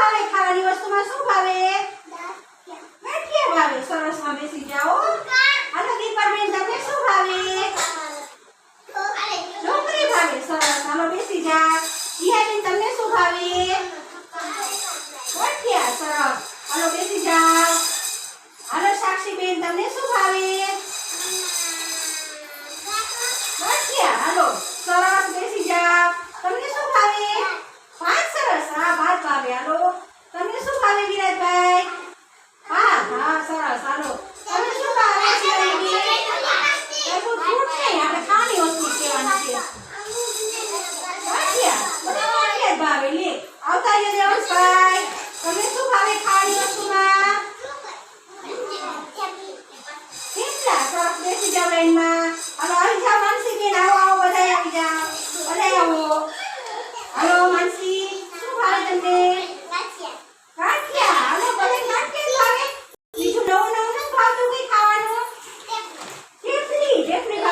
ભાવે ખાવાની વસ્તુમાં શું ભાવે? ગાંઠિયા ભાવે. સરસમાં બેસી જાઓ હાલો દીપાબેન તમને શું ભાવે? ઢોકળી ભાવે. સરસ હાલો બેસી જા. જીહાબેન તમને શું ભાવે? ગાંઠિયા સરસ. હાલો બેસી જાઓ હાલો સાક્ષીબેન તમને શું ભાવે? ગાંઠિયા હાલો. સરસ બેસી જાઓ તમને શું ભાવે? ભાત સરસ. હા ભાત ભાવે. હાલો. ભાવે વિરાજભાઈ ભાત હા સરસ હાલો તમને શું ભાવે? એટલું ફ્રૂટ નહીં આપણે ખાવાની વસ્તુ કહેવાની છે. ગાંઠિયા ભાવે લે. આવતા રહ્યો દેવસભાઈ તમને શું ભાવે ખાવાની વસ્તુમાં? થેપલા સરસ બેસી જાઓ લાઈનમાં.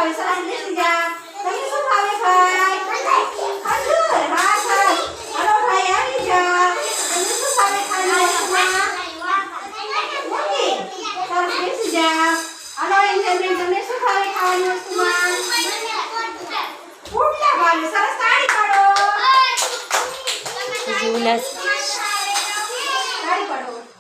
ભાવે સરાજની શ્રીજા તમને શું ભાવે ભાઈ ખજૂર હા સર હલો ભાઈ આવી જા તમને શું ભાવે ખાવાની ઓકે સરસ બેસી જા હલો એન્જલબેન તમને શું ભાવે ખાવાની વસ્તુમાં ફૂટલા ભાવે સરસ તાળી પાડો તાળી પાડો